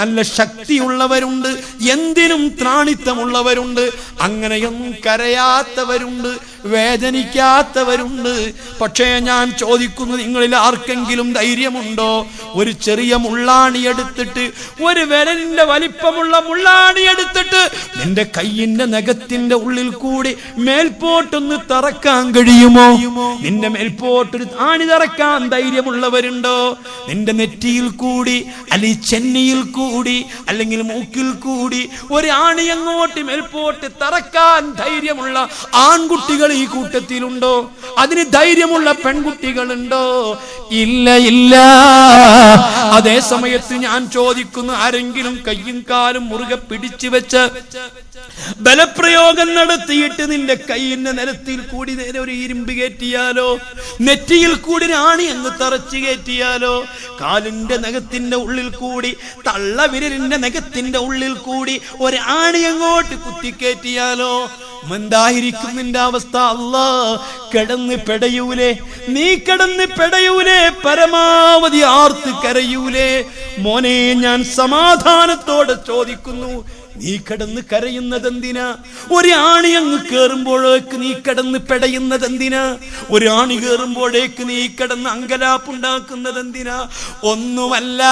നല്ല ശക്തിയുള്ളവരുണ്ട് എന്തിനും ത്രാണിത്തമുള്ളവരുണ്ട് അങ്ങനെയും കരയാത്തവരുണ്ട്. വേദനിക്കാത്തവരുണ്ട്. പക്ഷേ ഞാൻ ചോദിക്കുന്നു നിങ്ങളിൽ ആർക്കെങ്കിലും ധൈര്യമുണ്ടോ? ഒരു ചെറിയ മുള്ളാണി എടുത്തിട്ട് ഒരു വിരലിന്റെ വലിപ്പമുള്ള മുള്ളാണി എടുത്തിട്ട് നിന്റെ കയ്യിന്റെ നഖത്തിന്റെ ഉള്ളിൽ കൂടി മേൽപോട്ടൊന്ന് തറക്കാൻ കഴിയുമോ? നിന്റെ മേൽപോട്ടൊരു ആണി തറക്കാൻ ധൈര്യമുള്ളവരുണ്ടോ? നിന്റെ നെറ്റിയിൽ കൂടി അല്ലെങ്കിൽ ചെന്നിയിൽ കൂടി അല്ലെങ്കിൽ മൂക്കിൽ കൂടി ഒരു ആണി അങ്ങോട്ട് മേൽപോട്ട് തറക്കാൻ ധൈര്യമുള്ള ആൺകുട്ടികൾ ഈ കൂട്ടത്തിലുണ്ടോ? അതിന് ധൈര്യമുള്ള പെൺകുട്ടികളുണ്ടോ? ഇല്ല ഇല്ല. അതേ സമയത്ത് ഞാൻ ചോദിക്കുന്നു ആരെങ്കിലും കയ്യും കാലും മുറുകെ പിടിച്ചു വെച്ച് ബലപ്രയോഗം നടത്തിയിട്ട് നിന്റെ കൈയിന്റെ നിലത്തിൽ കൂടി നേരെ ഒരു ഇരുമ്പ് കയറ്റിയാലോ? നെറ്റിയിൽ കൂടി രാണി അങ്ങ് തറച്ചു കയറ്റിയാലോ? കാലിന്റെ നഖത്തിന്റെ ഉള്ളിൽ കൂടി തള്ളവിരലിന്റെ നഖത്തിന്റെ ഉള്ളിൽ കൂടി ഒരു ആണി അങ്ങോട്ട് കുത്തിക്കയറ്റിയാലോ എന്തായിരിക്കും നിന്റെ അവസ്ഥ അല്ലാ. കിടന്ന് പെടയൂലേ. നീ കിടന്ന് പെടയൂലേ. പരമാവധി ആർത്ത് കരയൂലേ. മോനെ ഞാൻ സമാധാനത്തോടെ ചോദിക്കുന്നു. നീ കിടന്ന് കരയുന്നത് എന്തിനാ ഒരു ആണി അങ്ങ് കേറുമ്പോഴേക്ക് നീ കിടന്ന് പെടയുന്നത് എന്തിനാ ഒരു ആണി കേറുമ്പോഴേക്ക് നീ കിടന്ന് അങ്കലാപ്പുണ്ടാക്കുന്നതെന്തിനാ? ഒന്നുമല്ല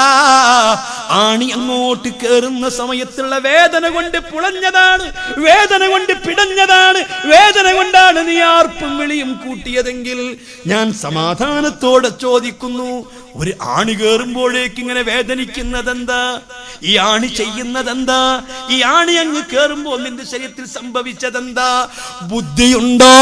ആണി അങ്ങോട്ട് കേറുന്ന സമയത്തുള്ള വേദന കൊണ്ട് പുളഞ്ഞതാണ് വേദന കൊണ്ട് പിടഞ്ഞതാണ് വേദന കൊണ്ടാണ് നീ ആർപ്പും വിളിയും കൂട്ടിയതെങ്കിൽ ഞാൻ സമാധാനത്തോടെ ചോദിക്കുന്നു ഒരു ആണി കേറുമ്പോഴേക്ക് ഇങ്ങനെ വേദനിക്കുന്നതെന്താ? ഈ ആണി ചെയ്യുന്നതെന്താ? ഈ ആണി അങ്ങ് കേറുമ്പോൾ നിന്റെ ശരീരത്തിൽ സംഭവിച്ചതെന്താ? ബുദ്ധിയുണ്ടോ?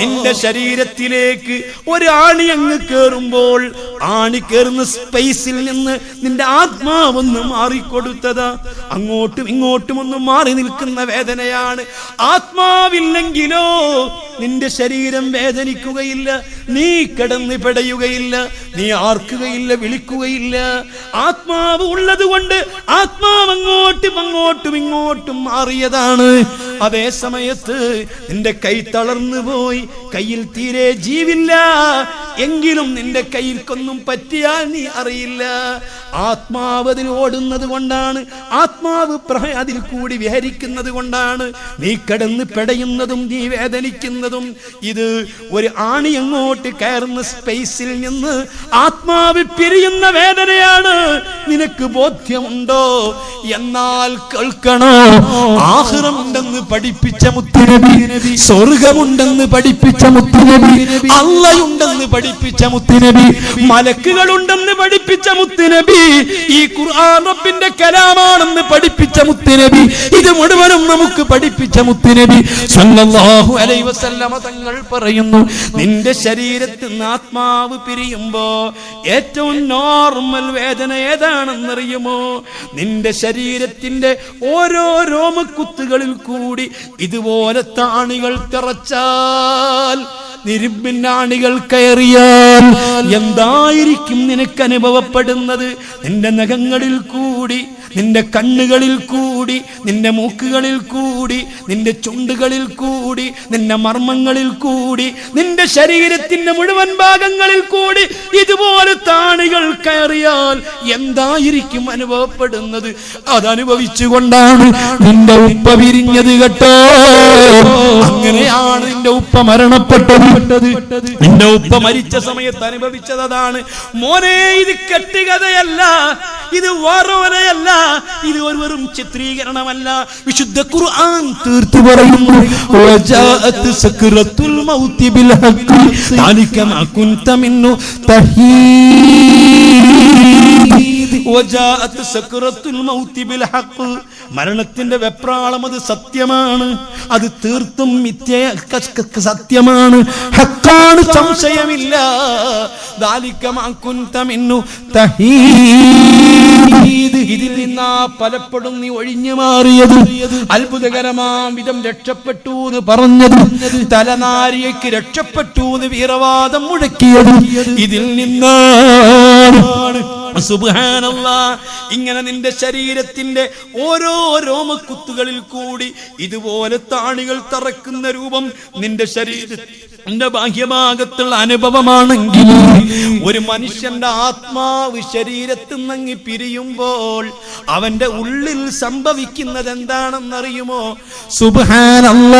നിന്റെ ശരീരത്തിലേക്ക് ഒരു ആണി അങ്ങ് കേറുമ്പോൾ ആണി കയറുന്ന സ്പേസിൽ നിന്ന് നിന്റെ ആത്മാവൊന്ന് മാറിക്കൊടുത്തതാ. അങ്ങോട്ടും ഇങ്ങോട്ടും ഒന്ന് മാറി നിൽക്കുന്ന വേദനയാണ്. ആത്മാവില്ലെങ്കിലോ നിന്റെ ശരീരം വേദനിക്കുകയില്ല നീ കിടന്ന് പെടയുകയില്ല നീ ആർക്കുകയില്ല വിളിക്കുകയില്ല. ആത്മാവ് ഉള്ളത് കൊണ്ട് ആത്മാവ് അങ്ങോട്ടും അങ്ങോട്ടും ഇങ്ങോട്ടും മാറിയതാണ്. അതേ സമയത്ത് നിന്റെ കൈ തളർന്നു പോയി കയ്യിൽ തീരെ ജീവില്ല. എങ്കിലും നിന്റെ കയ്യിൽക്കൊന്നും പറ്റിയാൽ നീ അറിയില്ല. ആത്മാവ് അതിൽ ഓടുന്നത് കൊണ്ടാണ്. ആത്മാവ് അതിൽ കൂടി വിഹരിക്കുന്നത് കൊണ്ടാണ്. നീ കിടന്ന് പെടയുന്നതും നീ വേദനിക്കുന്നതും ഇത് ഒരു ആണി അങ്ങോട്ട് കയറുന്ന സ്പേസിൽ നിന്ന് ആത്മാവ് പിരിയുന്ന വേദനയാണ്. നിനക്ക് ബോധ്യമുണ്ടോ? എന്നാൽ കേൾക്കണോ? ആഹ്റമുണ്ടെന്ന് പഠിപ്പിച്ച മുത്തുനബി സ്വർഗമുണ്ടെന്ന് പഠിപ്പിച്ച മുത്തുനബി അള്ളയുണ്ടെന്ന് പഠിപ്പിച്ച മുത്തുനബി മലക്കുകളുണ്ടെന്ന് പഠിപ്പിച്ച മുത്തുനബി ഈ ഖുർആൻ റബ്ബിന്റെ കലാമാണെന്ന് പഠിപ്പിച്ച മുത്തുനബി ഇത് മുഴുവനും നമുക്ക് പഠിപ്പിച്ച മുത്തുനബി. സല്ലല്ലാഹു അലൈഹി വസല്ലമ തങ്ങൾ പറയുന്നു നിന്റെ ശരീരത്തിൽ നിന്ന് ആത്മാവ് പിരിയുമ്പോ ഏറ്റവും നോർമൽ വേദന ഏതാണെന്നറിയുമോ? നിന്റെ ശരീരത്തിന്റെ ഓരോ രോമക്കുത്തുകളിൽ കൂടി ഇതുപോലെ താണികൾ തിറച്ചാൽ നിരുമ്പിനാണികൾ കയറിയാൽ എന്തായിരിക്കും നിനക്ക് അനുഭവപ്പെടുന്നത്? നിന്റെ നഖങ്ങളിൽ കൂടി നിന്റെ കണ്ണുകളിൽ കൂടി നിന്റെ മൂക്കുകളിൽ കൂടി നിന്റെ ചുണ്ടുകളിൽ കൂടി നിന്റെ മർമ്മങ്ങളിൽ കൂടി നിന്റെ ശരീരത്തിന്റെ മുഴുവൻ ഭാഗങ്ങളിൽ കൂടി ഇതുപോലെ താണികൾ കയറിയാൽ എന്തായിരിക്കും അനുഭവപ്പെടുന്നത്? അതനുഭവിച്ചുകൊണ്ടാണ് നിന്റെ ഉപ്പ വിരിഞ്ഞത് കേട്ടോ. അങ്ങനെയാണ് നിന്റെ ഉപ്പ മരണപ്പെട്ടത്. നിന്റെ ഉപ്പ മരിച്ച സമയത്ത് അനുഭവിച്ചത് അതാണ്. മോനെ ഇത് കെട്ടുകഥയല്ല ഇത് വാറോലയല്ല. ഇത് ഒരു വെറും ചിത്രീകരണമല്ല. വിശുദ്ധ ഖുർആൻ തീർത്തു പറയുന്നു വജാഅത്ത് സക്രത്തുൽ മൗതി ബിൽ ഹഖ് താലിക മാ കുൻത മിന്നു തഹീ മരണത്തിന്റെ വെപ്രാളം അത് സത്യമാണ്. അത് തീർത്തും മിഥ്യ സത്യമാണ്. ഹക്കാണ് സംശയമില്ല. ഇതിൽ നിന്നാ പലപ്പോഴും നീ ഒഴിഞ്ഞു മാറിയത്. അത്ഭുതകരമാം വിധം രക്ഷപ്പെട്ടു എന്ന് പറഞ്ഞത്. തലനാരിയയ്ക്ക് രക്ഷപ്പെട്ടു എന്ന് വീരവാദം മുഴക്കിയത്. ഇതിൽ നിന്നാണ്. ഇങ്ങനെ നിന്റെ ശരീരത്തിന്റെ ഓരോ രോമക്കുത്തുകളിൽ കൂടി ഇതുപോലെ താണികൾ തറക്കുന്ന രൂപം നിന്റെ ശരീരത്തിന്റെ ബാഹ്യഭാഗത്തുള്ള അനുഭവമാണെങ്കിൽ ഒരു മനുഷ്യന്റെ ആത്മാവ് ശരീരത്തിൽ നിന്നങ്ങി പിരിയുമ്പോൾ അവന്റെ ഉള്ളിൽ സംഭവിക്കുന്നത് എന്താണെന്നറിയുമോ സുബാനല്ല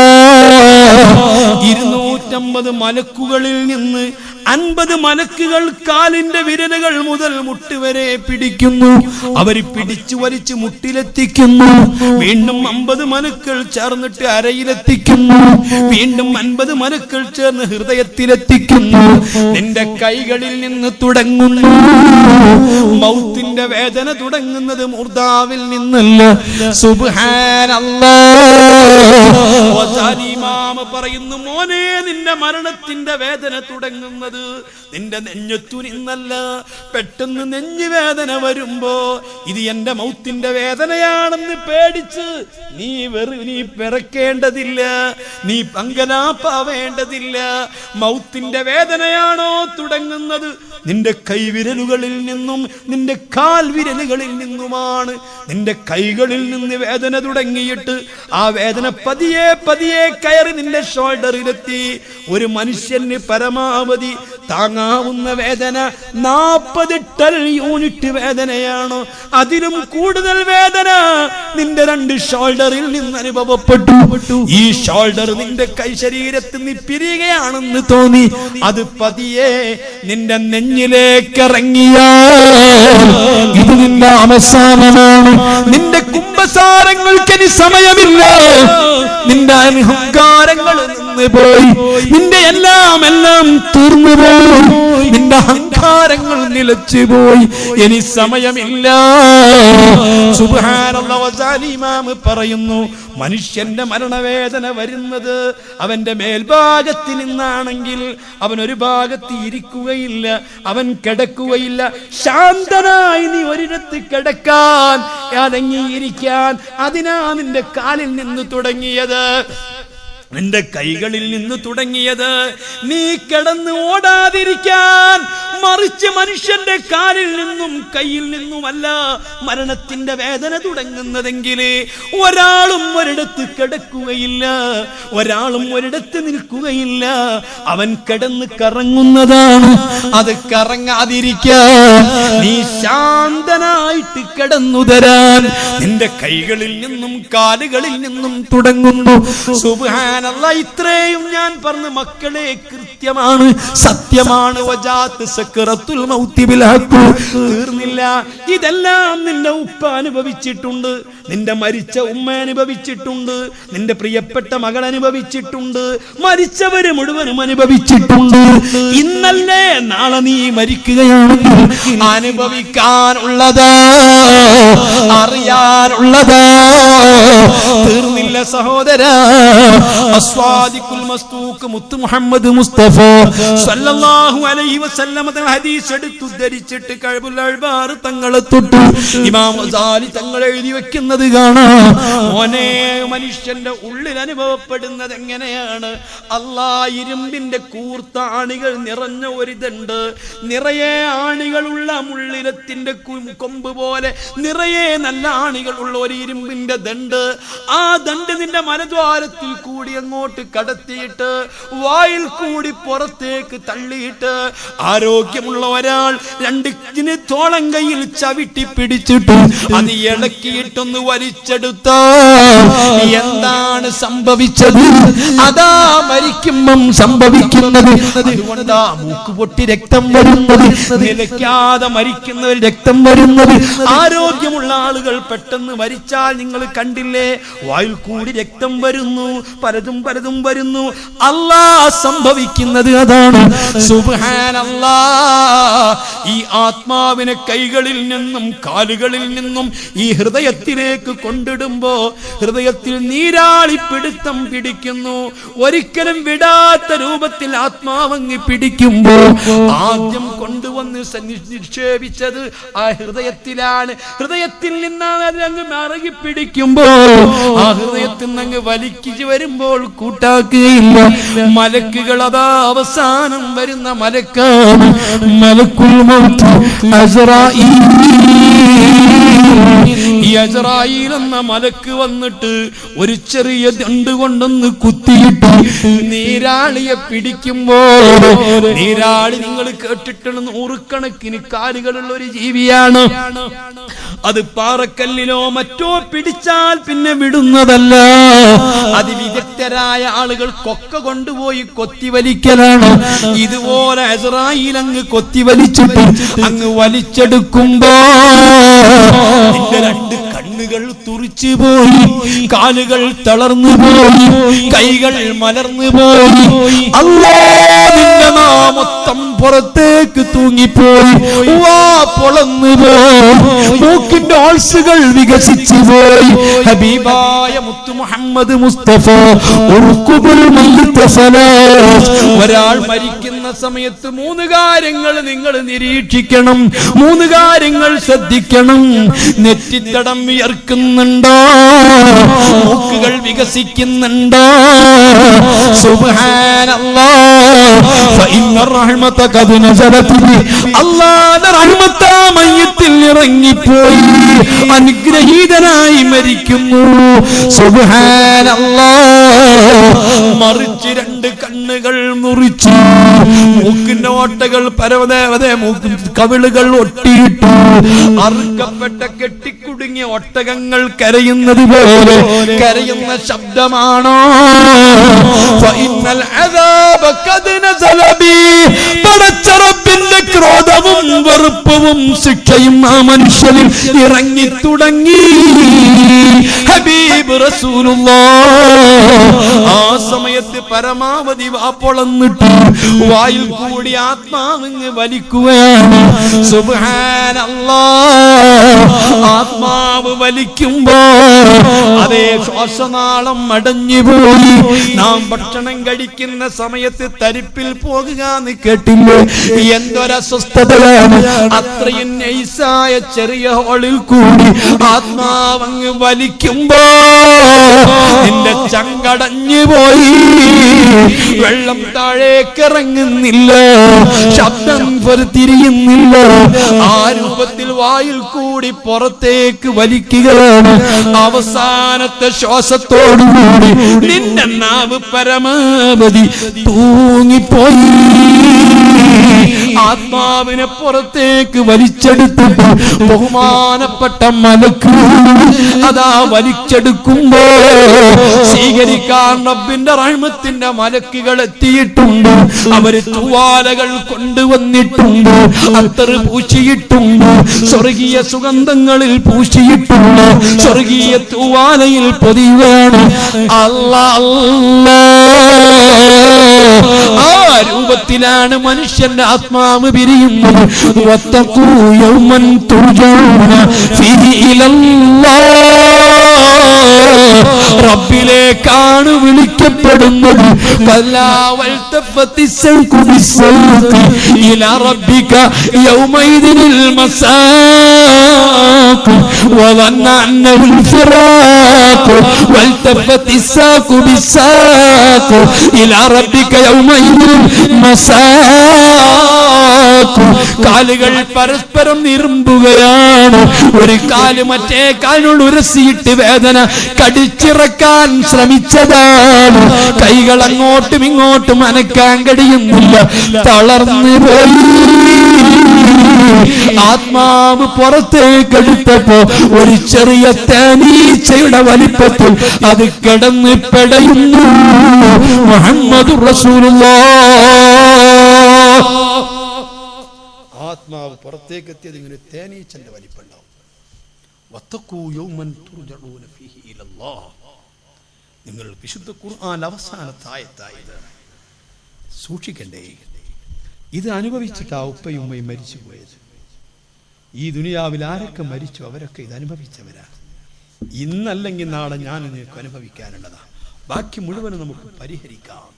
ഇരുന്നൂറ്റമ്പത് മലക്കുകളിൽ നിന്ന് അൻപത് മലക്കുകൾ കാലിന്റെ വിരലുകൾ മുതൽ മുട്ടുവരെ പിടിക്കുന്നു. അവർ പിടിച്ചു വലിച്ച് മുട്ടിലെത്തിക്കുന്നു. വീണ്ടും അമ്പത് മലക്കൾ ചേർന്നിട്ട് അരയിലെത്തിക്കുന്നു. വീണ്ടും അൻപത് മലക്കൾ ചേർന്ന് ഹൃദയത്തിലെത്തിക്കുന്നു. നിന്റെ കൈകളിൽ നിന്ന് തുടങ്ങുന്നു. മൗത്തിന്റെ വേദന തുടങ്ങുന്നത് മുർദാവിൽ നിന്നല്ല. സുബ്ഹാനല്ലാ. ഇമാമ പറയുന്നു മോനെ നിന്റെ മരണത്തിന്റെ വേദന തുടങ്ങുന്നത് നിന്റെ നെഞ്ഞത്തു നിന്നല്ല പെട്ടെന്ന് നെഞ്ഞു വേദന വരുമ്പോ ഇത് എന്റെ മൗത്തിന്റെ വേദനയാണെന്ന് പേടിച്ച് നീ വെറു നീ പിറക്കേണ്ടതില്ല. നീ പങ്കനാപ്പാവേണ്ടതില്ല മൗത്തിന്റെ വേദനയാണോ തുടങ്ങുന്നത്? നിന്റെ കൈവിരലുകളിൽ നിന്നും നിന്റെ കാൽ വിരലുകളിൽ നിന്നുമാണ് നിന്റെ കൈകളിൽ നിന്ന് വേദന തുടങ്ങിയിട്ട് ആ വേദന പതിയെ പതിയെ കയറി നിന്റെ ഷോൾഡറിലെത്തി. ഒരു മനുഷ്യന് പരമാവധി താങ്ങാവുന്ന വേദന നാൽപ്പത് ടൺ യൂണിറ്റ് വേദനയാണോ. അതിലും കൂടുതൽ വേദന നിന്റെ രണ്ട് ഷോൾഡറിൽ നിന്ന് അനുഭവപ്പെട്ടു. ഈ ഷോൾഡർ നിന്റെ കൈ ശരീരത്തിൽ നിന്ന് പിരിയുകയാണെന്ന് തോന്നി. അത് പതിയെ നിന്റെ നെഞ്ഞിലേക്ക് ഇറങ്ങിയ ഇത് നിന്റെ അവസാനമാണ്. നിന്റെ കുംഭസാരങ്ങൾക്ക് ഇനി സമയമില്ല. നിന്റെ അഹങ്കാരങ്ങൾ നിന്ന് പോയി. നിന്റെ എല്ലാം എല്ലാം തീർന്നു പോയി. നിന്റെ അഹങ്കാരങ്ങൾ നിലച്ചു പോയി. ഇനി സമയമില്ല. പറയുന്നു മനുഷ്യന്റെ മരണവേദന വരുന്നത് അവന്റെ മേൽഭാഗത്തിൽ നിന്നാണെങ്കിൽ അവൻ ഒരു ഭാഗത്ത് ഇരിക്കുകയില്ല അവൻ കിടക്കുകയില്ല. ശാന്തനായി നീ ഒരിടത്ത് കിടക്കാൻ അടങ്ങിയിരിക്കാൻ അതിനാ നിന്റെ കാലിൽ നിന്ന് തുടങ്ങിയത്. നിന്റെ കൈകളിൽ നിന്ന് തുടങ്ങിയത് നീ കിടന്ന് ഓടാതിരിക്കാൻ മറിച്ച് മനുഷ്യന്റെ കാലിൽ നിന്നും കയ്യിൽ നിന്നുമല്ല മരണത്തിന്റെ വേദന തുടങ്ങുന്നതെങ്കിൽ ഒരാളും ഒരിടത്ത് കിടക്കുകയില്ല ഒരാളും ഒരിടത്ത് നിൽക്കുകയില്ല. അവൻ കിടന്ന് കറങ്ങുന്നതാണ്. അത് കറങ്ങാതിരിക്കാൻ നീ ശാന്തനായിട്ട് കിടന്നു തരാൻ. നിന്റെ കൈകളിൽ നിന്നും കാലുകളിൽ നിന്നും തുടങ്ങുന്നു. സുബാനല്ല ഇത്രയും ഞാൻ പറഞ്ഞ മക്കളെ കൃത്യമാണ് സത്യമാണ്. വജാത്ത് സക്കറത്തുൽ. തീർന്നില്ല. ഇതെല്ലാം നിന്റെ ഉപ്പ അനുഭവിച്ചിട്ടുണ്ട്. നിന്റെ മരിച്ച ഉമ്മ അനുഭവിച്ചിട്ടുണ്ട്. നിന്റെ പ്രിയപ്പെട്ട മകൾ അനുഭവിച്ചിട്ടുണ്ട്. മരിച്ചവര് മുഴുവനും അനുഭവിച്ചിട്ടുണ്ട്. ഇന്നല്ലേ നാളെ നീ മരിക്കുകയാണെങ്കിൽ അനുഭവിക്കാനുള്ളത് അറിയാനുള്ളത്. തീർന്നില്ല സഹോദര. അസ്വാദിക്കുൽ മസ്തൂക്ക് മുത്ത് മുഹമ്മദ് മുസ്തഫ സല്ലല്ലാഹു അലൈഹി വസല്ലമ തങ്ങൾ ഹദീസ് എടുത്ത് ഉദ്ധരിച്ചിട്ട് കഴിവുള്ള അൽബാർ തങ്ങളെ തൊട്ടു. ഇമാം ഗസാലി തങ്ങൾ എഴുതി വെക്കുന്നത് കാണാം. മോനെ മനുഷ്യന്റെ ഉള്ളിൽ അനുഭവപ്പെടുന്നത് എങ്ങനെയാണ്? അല്ലാ ഇരുമ്പിന്റെ കൂർത്ത ആണികൾ നിറഞ്ഞ ഒരിതുണ്ട്. നിറയെ ആണികളുള്ള മുള്ളിരത്തിന്റെ കൊമ്പ് പോലെ നിറയെ നല്ല ആണികളുള്ള ഒരു ഇരുമ്പിന്റെ ദണ്ട്. ആ ദണ്ട് നിന്റെ മനദ്വാരത്തിൽ കൂടി അങ്ങോട്ട് കടത്തിയിട്ട് വായിൽ കൂടി പുറത്തേക്ക് തള്ളിയിട്ട് ആരോഗ്യമുള്ള ഒരാൾ രണ്ട് ഇതിന് തോളം കയ്യിൽ ചവിട്ടി പിടിച്ചിട്ട് അത് ഇളക്കിയിട്ടൊന്ന് വലിച്ചെടുത്ത. എന്താണ് സംഭവിച്ചത്? അതാ മരിക്കുമ്പം സംഭവിക്കുന്നത്. അതുകൊണ്ടാ മൂക്ക് പൊട്ടി രക്തം വരുന്നത്. നിലയ്ക്കാതെ മരിക്കുന്നവർ രക്തം വരുന്നത്. ആരോഗ്യമുള്ള ആളുകൾ പെട്ടെന്ന് മരിച്ചാൽ നിങ്ങൾ കണ്ടില്ലേ? വായിൽ കൂടി രക്തം വരുന്നു പലതും പലതും വരുന്നു. അല്ലാ സംഭവിക്കുന്നത് അതാണ്. സുബ്ഹാനല്ലാ. ഈ ആത്മാവിനെ കൈകളിൽ നിന്നും കാലുകളിൽ നിന്നും ഈ ഹൃദയത്തിലേക്ക് കൊണ്ടിടുമ്പോ ഹൃദയത്തിൽ നീരാളിപ്പിടുത്തം പിടിക്കുന്നു. ഒരിക്കലും വിടാത്ത രൂപത്തിൽ ആത്മാവങ്ങി പിടിക്കുമ്പോ ആദ്യം കൊണ്ടുവന്ന് നിക്ഷേപിച്ചത് ആ ഹൃദയത്തിലാണ്. ഹൃദയത്തിൽ നിന്നാണ് അങ്ങ് മറകി പിടിക്കുമ്പോ ആ ഹൃദയത്തിൽ നിന്ന് അങ്ങ് വലിക്കിച്ച് വരുമ്പോൾ കൂട്ടാക്കുകയില്ല. മലക്കുകൾ അതാ അവസാനം വരുന്ന മലക്കാണ് മലക്കുൽ മൗത്ത് അസ്രായീൽ എന്ന മലക്ക് വന്നിട്ട് ഒരു ചെറിയ ദണ്ട് കൊണ്ടൊന്ന് കുത്തിയിട്ട് നീരാളിയെ പിടിക്കുമ്പോൾ നീരാളി നിങ്ങൾ കേട്ടിട്ടുള്ള നൂറുകണക്കിന് കാലുകളുള്ള ഒരു ജീവിയാണ്. അത് പാറക്കല്ലിലോ മറ്റോ പിടിച്ചാൽ പിന്നെ വിടുന്നതല്ല. അതിവിദഗ്ധരായ ആളുകൾ കൊക്ക കൊണ്ടുപോയി കൊത്തിവലിക്കലാണ്. ഇതുപോലെ ഇസ്രായേൽ അങ്ങ് കൊത്തിവലിച്ചിട്ട് അങ്ങ് വലിച്ചെടുക്കുമ്പോ രണ്ട് കണ്ണുകൾ തുറിച്ചു പോയി കാലുകൾ തളർന്നു പോയി കൈകൾ മലർന്നു പോയി. അല്ലാ നിന്റെ നാമത്തം പുറത്തേക്ക് തൂങ്ങിപ്പോയി. വാ പൊളന്നു പോയി. ഓൾസുകൾ വികസിച്ചു പോയി. ഹബീബായ മുത്തു മുഹമ്മദ് മുസ്തഫ ഒരാൾ മയ്യിത്ത സലാസ്. സമയത്ത് മൂന്ന് കാര്യങ്ങൾ നിങ്ങൾ നിരീക്ഷിക്കണം. മൂന്ന് കാര്യങ്ങൾ ശ്രദ്ധിക്കണം. നെറ്റിത്തടം വിയർക്കുന്നുണ്ടോ? മൂക്കുകൾ വികസിക്കുന്നുണ്ടോ? മയ്യത്തിൽ ഇറങ്ങിപ്പോയി. അനുഗ്രഹീതനായി മരിക്കുന്നു. സുബ്ഹാനല്ലാ. മറിച്ച് രണ്ട് കണ്ണുകൾ മുറിച്ചു. മൂക്കിന്റെ ഓട്ടകൾ പരവദേവതേ മൂക്ക് കവിളുകൾ ഒട്ടിയിട്ടു. അറുക്കപ്പെട്ട കെട്ടിക്കുടുങ്ങിയ ഒട്ടകങ്ങൾ കരയുന്നത് പോലെ കരയുന്ന ശബ്ദമാണോ? ഫഇന്നൽ അദാബ വെറുപ്പവും ശിക്ഷയും ആ മനുഷ്യനിൽ ഇറങ്ങി തുടങ്ങി. ഹബീബ് ആ സമയത്ത് പരമാവധി വാപ്പൊളന്നിട്ട് വായിൽ കൂടി ആത്മാവിങ് വലിക്കുകയാണ്. ആത്മാവ് വലിക്കുമ്പോ അതേ ശ്വാസനാളം അടഞ്ഞു പോയി. നാം ഭക്ഷണം കഴിക്കുന്ന സമയത്ത് തരിപ്പിൽ പോകുക എന്ന് കേട്ടില്ലേ? എന്തൊരസ്വസ്ഥതയാണ്. അത്രയും നൈസായ ചെറിയ ഹോളിൽ കൂടി ആത്മാവങ്ങ് വലിക്കുമ്പോ നിന്റെ ചങ്കടഞ്ഞു പോയി. വെള്ളം താഴേക്ക് ഇറങ്ങുന്നില്ല തിരിയുന്നില്ല ആ രൂപത്തിൽ വായിൽ കൂടി പുറത്തേക്ക് വലിക്കുകയാണ്. അവസാനത്തെ ശ്വാസത്തോടുകൂടി നിന്റെ നാവ് പരമാവധി തൂങ്ങിപ്പോയി. ആത്മാവിനെ പുറത്തേക്ക് വലിച്ചെടുത്തിട്ട് ബഹുമാനപ്പെട്ട മലക്ക് അതാ വലിച്ചെടുക്കുമ്പോ സ്വീകരിക്കാൻ റബ്ബിന്റെ റഹ്മത്തിന്റെ മലക്കുകൾ എത്തിയിട്ടുണ്ട്. അവർ തൂവാലകൾ കൊണ്ടുവന്നിട്ടുണ്ട് അത്തറ് പൂശിയിട്ടുണ്ട്? സ്വർഗീയ സുഗന്ധങ്ങളിൽ പൂശിയിട്ടുണ്ട്? സ്വർഗീയ തൂവാലയിൽ പൊതിയുകയാണ്. അല്ലാ ആ രൂപത്തിലാണ് മനുഷ്യന്റെ ആത്മാവ് പിരിയുന്നത് വത്തഖൂ യൗമൻ തുർജഊന ഫീഹി ഇലല്ലാഹ് റബ്ബിലേക്കാണ് വിളിക്കപ്പെടുന്നത് കല്ലാ വൽതഫത്തി സൗഖു ബിസ്സൗഖി ഇലാ റബ്ബിക യൗമൈദിനിൽ മസാഖ് وظن أنه الفراق والتفت الساق بالساق إلى ربك يومئذ المساق കാലുകൾ പരസ്പരം നിറുമ്പുകയാണ് ഒരു കാൽ മറ്റേ കാലിനോട് ഉരസിയിട്ട് വേദന കടിച്ചിറക്കാൻ ശ്രമിച്ചതാണ്. കൈകൾ അങ്ങോട്ടും ഇങ്ങോട്ടും അനക്കാൻ കഴിയുന്നില്ല. തളർന്നു പോയി. ആത്മാവ് പുറത്തേക്ക് എടുത്തപ്പോ ഒരു ചെറിയ തേനീച്ചയുടെ വലിപ്പത്തിൽ അത് കിടന്ന് പെടയുന്നു. മുഹമ്മദ് ആത്മാവ് പുറത്തേക്ക് എത്തിയത് ഇങ്ങനെ തേനീച്ചന്റെ വലിപ്പുണ്ടാവും. നിങ്ങൾ വിശുദ്ധ ഖുർആൻ അവസാനത്തായത് സൂക്ഷിക്കണ്ടേ? ഇത് അനുഭവിച്ചിട്ടാ ഉപ്പയും ഉമ്മയും മരിച്ചു പോയത് ഈ ദുനിയാവിൽ ആരൊക്കെ മരിച്ചു അവരൊക്കെ ഇത് അനുഭവിച്ചവരാ? ഇന്നല്ലെങ്കിൽ നാളെ ഞാൻ നിങ്ങൾക്ക് അനുഭവിക്കാനുള്ളതാ. ബാക്കി മുഴുവനും നമുക്ക് പരിഹരിക്കാം.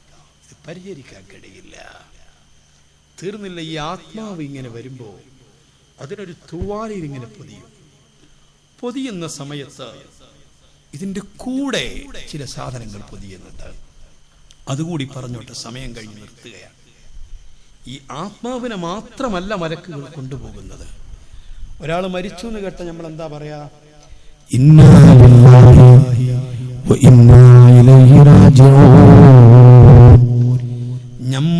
ഇത് പരിഹരിക്കാൻ കഴിയില്ല. തീർന്നില്ല. ഈ ആത്മാവ് ഇങ്ങനെ വരുമ്പോൾ അതിനൊരു തൂവാലയിൽ ഇങ്ങനെ പൊതിയും. പൊതിയുന്ന സമയത്ത് ഇതിന്റെ കൂടെ ചില സാധനങ്ങൾ പൊതിയുന്നുണ്ട്. അതുകൂടി പറഞ്ഞോട്ടെ സമയം കഴിഞ്ഞ് നിർത്തുകയാണ്. ഈ ആത്മാവിനെ മാത്രമല്ല മലക്കുകൾ കൊണ്ടുപോകുന്നത്. ഒരാൾ മരിച്ചു എന്ന് കേട്ട നമ്മൾ എന്താ പറയാ? ഇന്നാ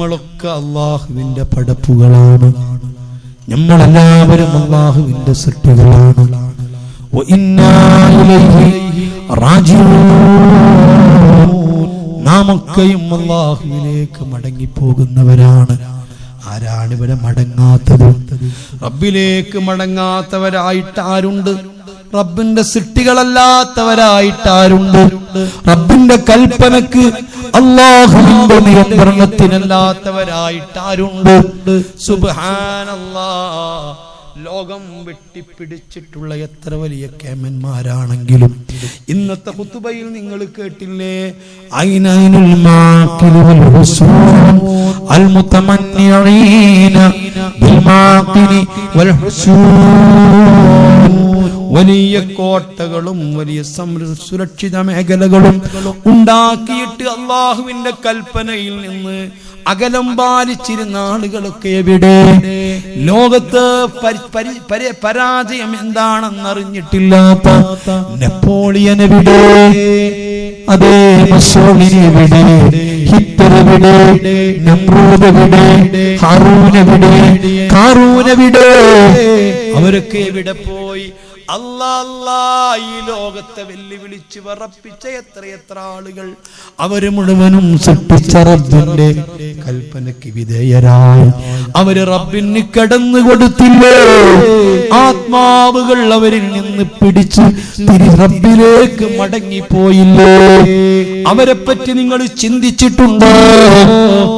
നമ്മളൊക്കെ അള്ളാഹുവിന്റെ പടപ്പുകളാണ്. നമ്മളെല്ലാവരും അള്ളാഹുവിന്റെ സൃഷ്ടികളാണ്. നാമൊക്കെയും അള്ളാഹുവിലേക്ക് മടങ്ങിപ്പോകുന്നവരാണ്. ആരാണിവരെ മടങ്ങാത്തത്? റബ്ബിലേക്ക് മടങ്ങാത്തവരായിട്ട് ആരുണ്ട്? റബ്ബിന്റെ സൃഷ്ടികളല്ലാത്തവരായിട്ടാരുണ്ട്. റബ്ബിന്റെ കൽപ്പനക്ക് അള്ളാഹുവിന്റെ നിയന്ത്രണത്തിനല്ലാത്തവരായിട്ടാരുണ്ട്. സുബാനല്ലാ ലോകം വെട്ടിപ്പിടിച്ചിട്ടുള്ള എത്ര വലിയ കേമന്മാരാണെങ്കിലും. ഇന്നത്തെ കുത്തുബയിൽ നിങ്ങൾ കേട്ടില്ലേ? വലിയ കോട്ടകളും വലിയ സുരക്ഷിത മേഖലകളും ഉണ്ടാക്കിയിട്ട് അള്ളാഹുവിന്റെ കൽപ്പനയിൽ നിന്ന് അകലം പാലിച്ചിരുന്ന ആളുകളൊക്കെ എവിടെ? ലോകത്ത് പരാജയം എന്താണെന്നറിഞ്ഞിട്ടില്ലാത്ത നെപ്പോളിയൻ എവിടെ? അതേ എവിടെ? അവരൊക്കെ എവിടെ പോയി? അല്ലാ ഈ ലോകത്തെ വെല്ലുവിളിച്ച് വറപ്പിച്ച എത്ര എത്ര ആളുകൾ അവർ മുഴുവനും സൃഷ്ടിച്ച റബ്ബിന്റെ കൽപ്പനയ്ക്ക് വിധേയരായി. അവർ റബ്ബിന് കടന്നു കൊടുത്തില്ലേ ആത്മാവുകൾ അവരിൽ നിന്ന് പിടിച്ച് തിരി റബ്ബിലേക്ക് മടങ്ങിപ്പോയില്ലേ? അവരെ പറ്റി നിങ്ങൾ ചിന്തിച്ചിട്ടുണ്ടോ?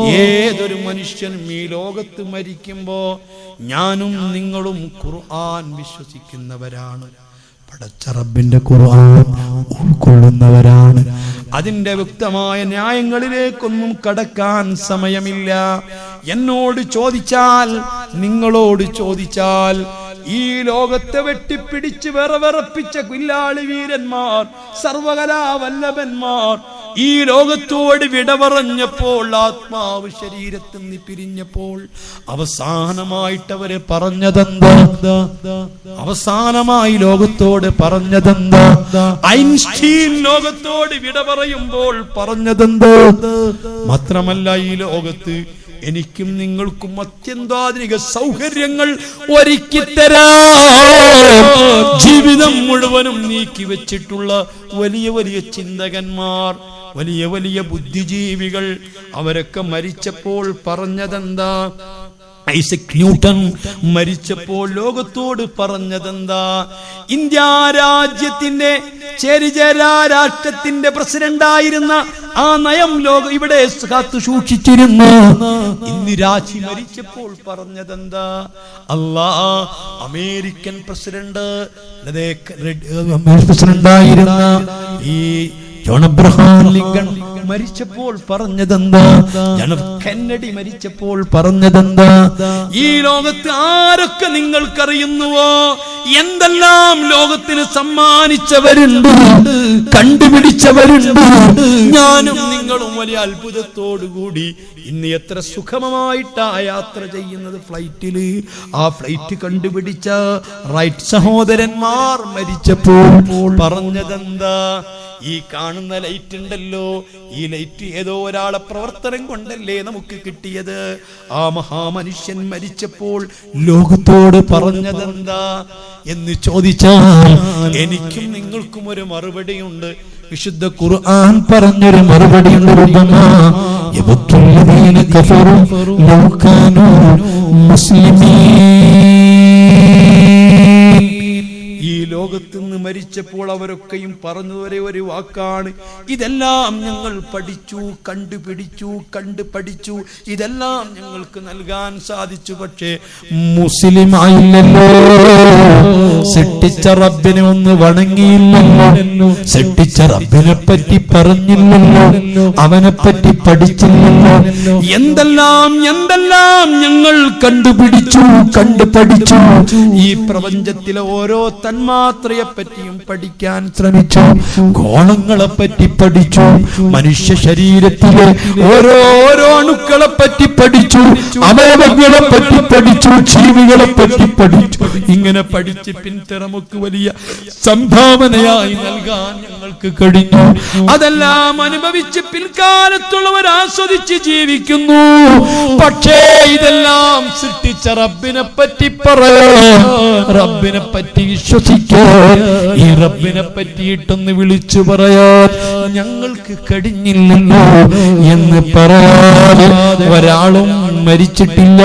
ഏതൊരു മനുഷ്യനും ഈ ലോകത്ത് മരിക്കുമ്പോ ഞാനും നിങ്ങളും ഖുർആൻ വിശ്വസിക്കുന്നവരാണ്. പടച്ച റബ്ബിന്റെ ഖുർആൻ ഉൾക്കൊള്ളുന്നവരാണ്. അതിന്റെ വ്യക്തമായ ന്യായങ്ങളിലേക്കൊന്നും കടക്കാൻ സമയമില്ല. എന്നോട് ചോദിച്ചാൽ നിങ്ങളോട് ചോദിച്ചാൽ ഈ ലോകത്തെ വെട്ടിപ്പിടിച്ച് വിറവിറപ്പിച്ച കുല്ലാളി വീരന്മാർ സർവകലാ വല്ലഭന്മാർ ഈ ലോകത്തോട് വിട പറഞ്ഞപ്പോൾ ആത്മാവ് ശരീരത്തിൽ നിന്ന് പിരിഞ്ഞപ്പോൾ അവസാനമായിട്ട് അവർ പറഞ്ഞതെന്താ? അവസാനമായി ലോകത്തോട് പറഞ്ഞതെന്താ? ഐൻസ്റ്റീൻ ലോകത്തോട് വിട പറയുമ്പോൾ പറഞ്ഞതെന്ത്? മാത്രമല്ല ഈ ലോകത്ത് എനിക്കും നിങ്ങൾക്കും അത്യന്താധുനിക സൗകര്യങ്ങൾ ഒരുക്കിത്തരാ ജീവിതം മുഴുവനും നീക്കി വെച്ചിട്ടുള്ള വലിയ വലിയ ചിന്തകന്മാർ വലിയ വലിയ ബുദ്ധിജീവികൾ അവരൊക്കെ മരിച്ചപ്പോൾ പറഞ്ഞതെന്താ? ഐസക് ന്യൂട്ടൺ മരിച്ചപ്പോൾ ലോകത്തോട് പറഞ്ഞതെന്താ? ഇന്ത്യ രാജ്യത്തിന്റെ ചേരിചേരാ രാഷ്ട്രത്തിന്റെ പ്രസിഡന്റായിരുന്ന ആ നയം ലോക ഇവിടെ കാത്തു സൂക്ഷിച്ചിരുന്നു. ഇന്ന് രാജി മരിച്ചപ്പോൾ പറഞ്ഞതെന്താ? അല്ലാ അമേരിക്കൻ പ്രസിഡന്റ് പ്രസിഡന്റായിരുന്ന ഈ ജോൺ അബ്രഹാം ലിങ്കൺ മരിച്ചപ്പോൾ പറഞ്ഞതെന്താ? ജനർ കെന്നഡി മരിച്ചപ്പോൾ പറഞ്ഞതെന്താ? ഈ ലോകത്ത് ആരൊക്കെ നിങ്ങൾക്കറിയുന്നുവോ? എന്തെല്ലാം ലോകത്തിന് സമ്മാനിച്ചവരുണ്ട് കണ്ടുപിടിച്ചവരുണ്ട്. ഞാനും നിങ്ങളും വലിയ അത്ഭുതത്തോടുകൂടി ഇന്ന് എത്ര സുഖമമായിട്ടാ യാത്ര ചെയ്യുന്നത് ഫ്ലൈറ്റിൽ. ആ ഫ്ലൈറ്റ് കണ്ടുപിടിച്ച റൈറ്റ് സഹോദരന്മാർ മരിച്ചപ്പോൾ പറഞ്ഞതെന്താ? ഈ കാണുന്ന ലൈറ്റ് ഉണ്ടല്ലോ ഈ ലൈറ്റ് ഏതോ ഒരാളെ പ്രവർത്തനം കൊണ്ടല്ലേ നമുക്ക് കിട്ടിയത്? ആ മഹാമനുഷ്യൻ മരിച്ചപ്പോൾ ലോകത്തോട് പറഞ്ഞതെന്താ? എന്ന് ചോദിച്ചാൽ എനിക്കും നിങ്ങൾക്കും ഒരു മറുപടി ഉണ്ട് വിശുദ്ധ ഖുർആൻ പറഞ്ഞൊരു മറുപടി ഉണ്ട് രൂപമ കഫറു ലൗ കാനൂ മുസ്ലിമീൻ. ഈ ലോകത്ത് നിന്ന് മരിച്ചപ്പോൾ അവരൊക്കെയും പറഞ്ഞു വരെ ഒരു വാക്കാണ്. ഇതെല്ലാം ഞങ്ങൾ പഠിച്ചു കണ്ടുപിടിച്ചു കണ്ടു പഠിച്ചു. ഇതെല്ലാം ഞങ്ങൾക്ക് നൽകാൻ സാധിച്ചു. പക്ഷേ മുസ്ലിം ആയില്ലല്ലോ സൃഷ്ടിച്ച റബ്ബിനെ ഒന്ന് വണങ്ങിയില്ലല്ലോ. സൃഷ്ടിച്ച റബ്ബിനെ പറ്റി പറഞ്ഞില്ലല്ലോ. അവനെ പറ്റി പഠിച്ചില്ലല്ലോ. എന്തെല്ലാം എന്തെല്ലാം ഞങ്ങൾ കണ്ടുപിടിച്ചു കണ്ടു പഠിച്ചു ഈ പ്രപഞ്ചത്തിലെ ഓരോ തന്മാ തന്മാത്രയെ പറ്റിയും പഠിക്കാൻ ശ്രമിച്ചു. ഗോളങ്ങളെ പറ്റി പഠിച്ചു. മനുഷ്യ ശരീരത്തിലെ ഓരോരോ അണുക്കളെ പറ്റി പഠിച്ചു. അവയവങ്ങളെ പറ്റി പഠിച്ചു. ജീവികളെ പറ്റി പഠിച്ചു. ഇങ്ങനെ പഠിച്ച് പിൻതിറമുക്ക് വലിയ സംഭാവനയായി നൽകാൻ ഞങ്ങൾക്ക് കഴിഞ്ഞു. അതെല്ലാം അനുഭവിച്ച് പിൽക്കാലത്തുള്ളവർ ആസ്വദിച്ച് ജീവിക്കുന്നു. പക്ഷേ ഇതെല്ലാം സൃഷ്ടിച്ച റബ്ബിനെ പറ്റി പറയണം. റബ്ബിനെ പറ്റി വിശ്വസിക്കാൻ ഈ റബ്ബിനെ പറ്റിയിട്ടൊന്ന് വിളിച്ചു പറയാൻ ഞങ്ങൾക്ക് കഴിഞ്ഞില്ലല്ലോ എന്ന് പറയാതെ ഒരാളും മരിച്ചിട്ടില്ല.